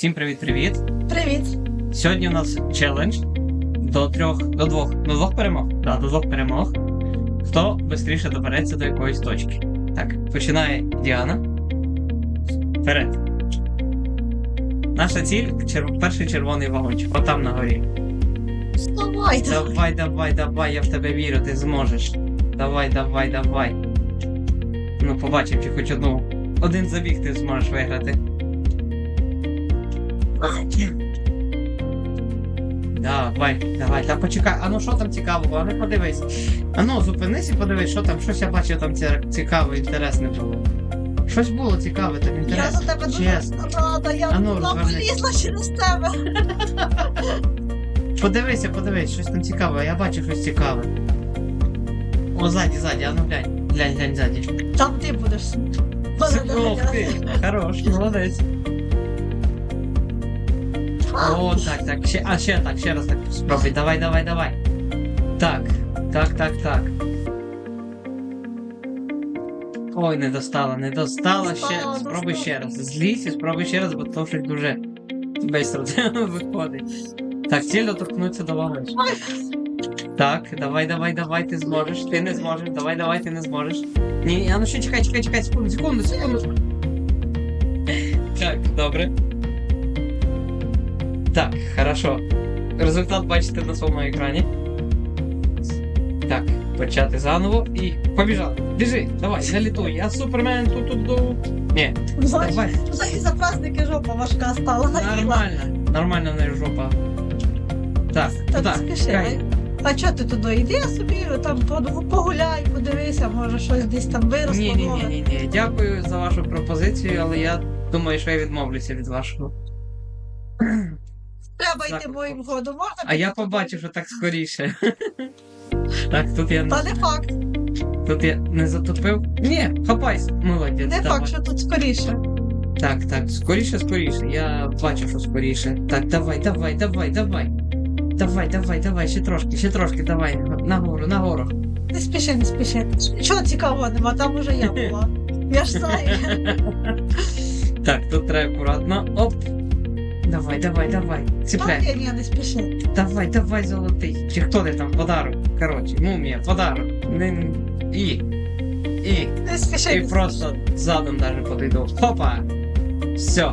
Всім привіт-привіт. Привіт. Сьогодні у нас челендж до трьох, до двох, до двох перемог. Да, до двох перемог. Хто швидше добереться до якоїсь точки. Так, починає Діана. Вперед. Наша ціль чер... перший червоний вагончик. Отам на горі. Вставай. Давай, давай, давай, я в тебе вірю, ти зможеш. Давай, давай, давай. Ну, побачимо, чи хоч одну. Один забіг ти зможеш виграти. Давай, давай, та почекай. А ну що там цікавого? А ну подивись. А ну, зупинись і подивись, що там, щось я бачив там ці- цікаве, інтересне було. Щось було цікаве, так Я інтересне. за тебе дуже рада, я А ну, полізла через тебе. Подивися, подивись, щось там цікаве, я бачу щось цікаве. О, ззаді, ззаді, а ну глянь, глянь, глянь ззаді. Там ти будеш. Ох ти, хорош, молодець. О, так, так, ще, а ще так, ще раз так спробуй. Давай, давай, давай. Так, так, так, так. Ой, не достала, не достала ще. Достала, Спробуй достала. ще раз. Злізь і спробуй ще раз, бо то щось дуже бистро виходить. Так, ціль доторкнуться до вагончика. Так, давай, давай, давай, ти зможеш. Ти не зможеш. Давай, давай, ти не зможеш. Ні, а ну ще чекай, чекай, чекай, секунду, секунду, секунду. Так, добре. Так, хорошо. Результат бачите на своєму екрані. Так, почати заново і побіжали. Біжи, давай, залітуй. Я супермен тут тут ду. Ні, Взагалі давай. взагалі за праздники жопа важка стала. Нормально. Нормально в неї жопа. Так, Так, так, чекай. А чого ти туди? Йди собі, там погуляй, подивися, може щось десь там виросло. Ні, ні, ні, ні, ні. Дякую за вашу пропозицію, але я думаю, що я відмовлюся від вашого. Треба йти моїм ходом. Можна А я побачив, що так скоріше. Так, тут я Та не, не факт. тут я не затопив. Ні, хапайся, молодець. Не давай. факт, що тут скоріше. Так, так, скоріше, скоріше. Я бачу, що скоріше. Так, давай, давай, давай, давай. Давай, давай, давай, ще трошки, ще трошки, давай. Нагору, нагору. Не спіши, не спіши. Нічого цікавого нема, там уже я була. Я ж знаю. Так, тут треба акуратно. Оп. Давай, давай, давай. Ні, ні, не спіши. Давай, давай, золотий. Чи хто ти там? Подарок. Коротше, мумія, подарок. Не... І. І. Не спіши. І просто задом даже подойду. Хопа! Все.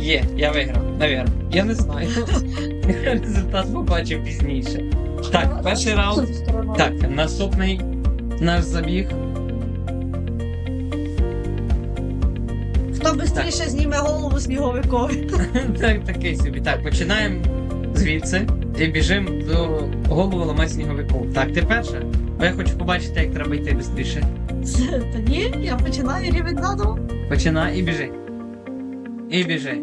Є, я виграв, навірно. Я не знаю. Результат побачив пізніше. Так, перший раунд. Так, наступний наш забіг. Хто швидше зніме голову сніговикові? Так, такий собі. Так, починаємо звідси і біжимо до голову ламати сніговику. Так, ти перша? Бо я хочу побачити, як треба йти швидше. Та ні, я починаю рівень надо. Починай і біжи. І біжи.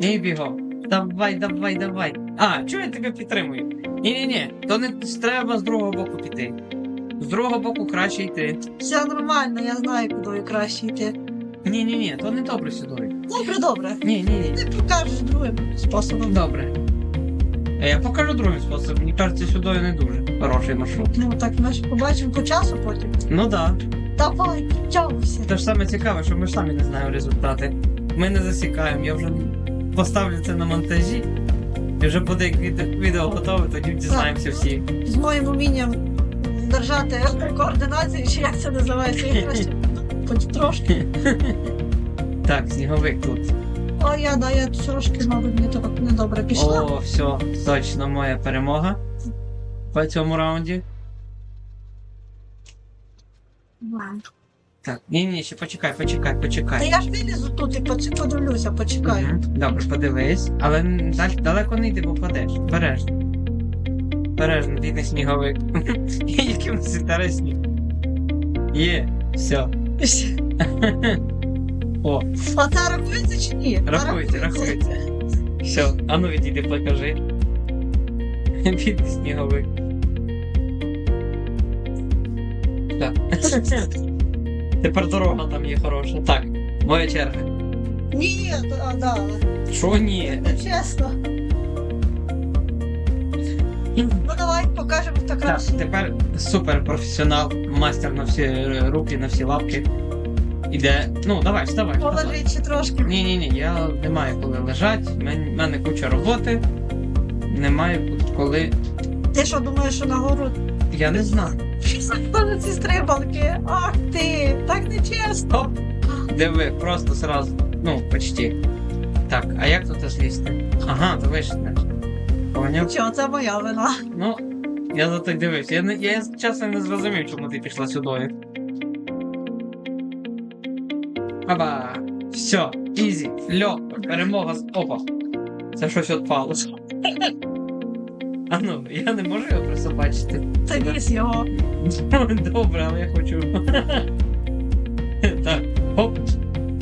І бігом. Давай, давай, давай. А, чого я тебе підтримую? Ні-ні-ні, то не треба з другого боку піти. З другого боку краще йти. Все нормально, я знаю, куди краще йти. Ні-ні-ні, то не добре сюди. Добре, добре. Ні-ні-ні. Ти покажеш другим способом. Добре. А Я покажу другий спосіб. Мені кажеться, сюди не дуже хороший маршрут. Ну так ми ж побачимо по часу потім. Ну так. Да. Давай, підтягуйся. Те ж саме цікаве, що ми ж самі не знаємо результати. Ми не засікаємо, я вже поставлю це на монтажі. І вже буде як відео, відео готове, тоді дізнаємося всі. З моїм умінням держати координацію, чи як це називається, я краще хоч трошки. Так, сніговик тут. О, я, да, я трошки, мабуть, не так недобре пішла. О, все, точно моя перемога по цьому раунді. Так, ні, ні, ще почекай, почекай, Та почекай. я ж вилізу тут і поч- подивлюся, почекаю. Мгм, Добре, подивись, але н- дал- далеко не йди, бо впадеш. Бережно. Бережно, не сніговик. Нас інтересні. Є, все. О, А це рахується чи ні? рахується, рахується. Все, а ну відійди, покажи. Бідний сніговик. Так. Тепер дорога там є хороша. Так, моя черга. Ні, а, да. Що ні? Чесно. Ну давай покажемо хто Так, краще. тепер супер професіонал, мастер на всі руки, на всі лапки. Іде. Ну, давай, вставай. вставай. Положіть ще трошки. Ні, ні, ні, я не маю коли лежать, в мен- мене куча роботи. Не маю коли. Ти що думаєш, що нагору Я не знаю. Вони ці стрибалки? Ах ти, так не чесно. Диви, просто сразу. Ну, почти. Так, а як тут злізти? Ага, то вийшли. Поняв? Чого, це моя вина. Ну, я за так дивився. Я, не, я чесно не зрозумів, чому ти пішла сюди. Аба! Все, ізі, льо, перемога з. Опа! Це щось відпало. А ну, я не можу його просто бачити. Це ніс його. Добре, але я хочу. Так, хоп,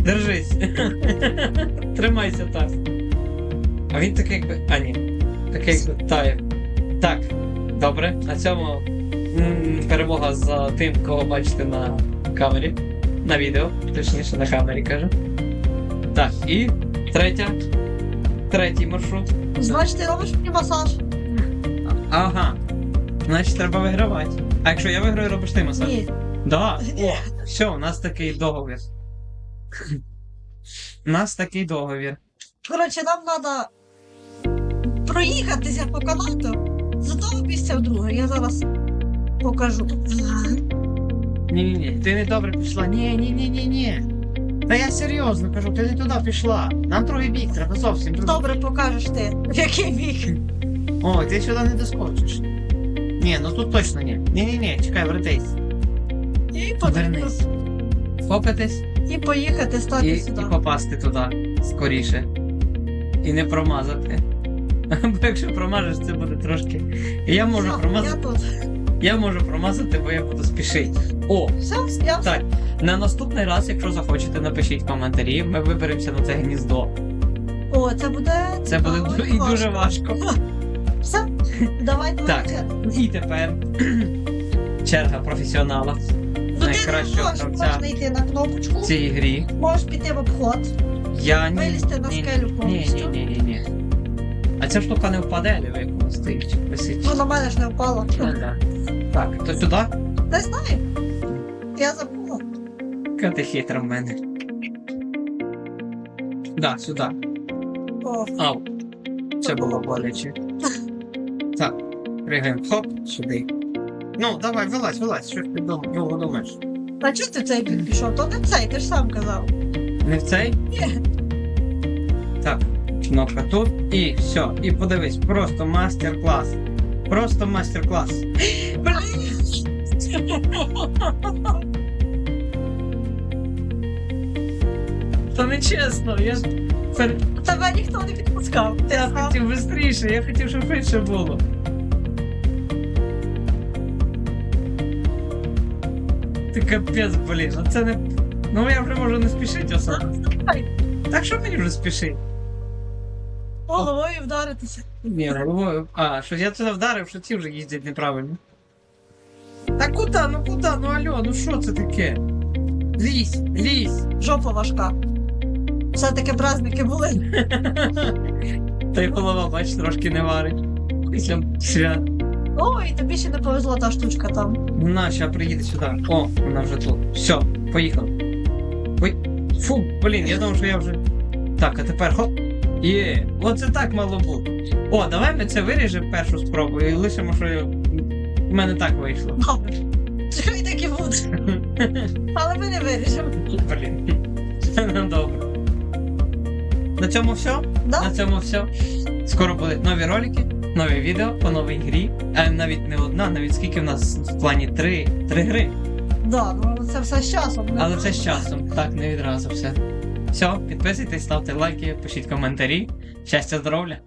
держись. Тримайся так. А він такий якби. А ні. Такий тає. Так, добре. На цьому м, перемога за тим, кого бачите на камері. На відео, точніше на камері кажу. Так, і третя. Третій маршрут. Значить, ти робиш мені масаж? Ага. Значить, треба вигравати. А якщо я виграю, робиш ти масаж? Ні. Да. О, все, у нас такий договір. У нас такий договір. Коротше, нам треба проїхатися по канату з одного місця в друге. Я зараз покажу. Ні-ні-ні, ти не добре пішла. Ні, ні, ні, ні, ні. Та я серйозно кажу, ти не туди пішла. Нам другий бік, треба зовсім другий. Добре покажеш ти, в який бік. О, ти сюди не доскочиш. Ні, ну тут точно ні. Ні-ні-ні, чекай, вертись. І потрібно. Вернись. Фокатись І поїхати стати і, сюди. і попасти туди скоріше. І не промазати. Бо якщо промажеш, це буде трошки. Я можу Все, промазати. Я тут. Я можу промазати, бо я буду спішити. О, Все, я Так, на наступний раз, якщо захочете, напишіть коментарі. Ми виберемося на це гніздо. О, це буде. Це буде ду- і дуже важко. Все, давай Так. давай. І тепер черга професіонала Ну, ти найкращого можеш, можна йти на кнопочку, в цій грі. можеш піти в обход, Я ні. вилізти на скелю ні, ні, ні, ні, ні. А ця штука не впаде, диви, як вона стоїть. Висить. Ну, на мене ж не впало. Ну, да. Так, то сюди? Не знаю. Я забула. Яка ти хитра в мене. Да, сюди. О, Ау. Це було боляче. Так, пригаємо. Хоп, сюди. Ну, давай, вилазь, вилазь, що ж ти дум- довго думаєш? а чого ти в цей бік пішов? То не цей, ти ж сам казав. Не в цей? Ні. Так, кнопка тут. І все. І подивись, просто мастер-клас. Просто мастер-клас. Та не чесно, я ж Тебе ніхто не підпускав. Я хотів швидше, я хотів, щоб швидше було. Ти капець, блін, ну це не. Ну я вже можу не спішити особо. Так що мені вже спішити? Головою вдаритися. Ні, головою. А, що я туди вдарив, що ці вже їздять неправильно. Та куди? Ну куди? Ну алло, ну що це таке? Лізь, лізь. Жопа важка. Все-таки праздники були. Та й голова, бач, трошки не варить. Після свят. Ой, тобі ще не повезла та штучка там. На, ща приїде сюди. О, вона вже тут. Все, поїхав. Ой. Фу, блін, я думав, що я вже. Так, а тепер хоп. Є, оце так мало бути. О, давай ми це виріжемо першу спробу і лишимо, що в мене так вийшло. Добре. Хай так і буде. Але ми не вирішимо. Блін. Ну, Добре. На цьому все. Да? На цьому все. Скоро будуть нові ролики, нові відео по новій грі. А навіть не одна, навіть скільки в нас в плані три, три гри. Да, ну це все з часом. Але це з часом, так, не відразу все. Все, підписуйтесь, ставте лайки, пишіть коментарі. Щастя, здоров'я!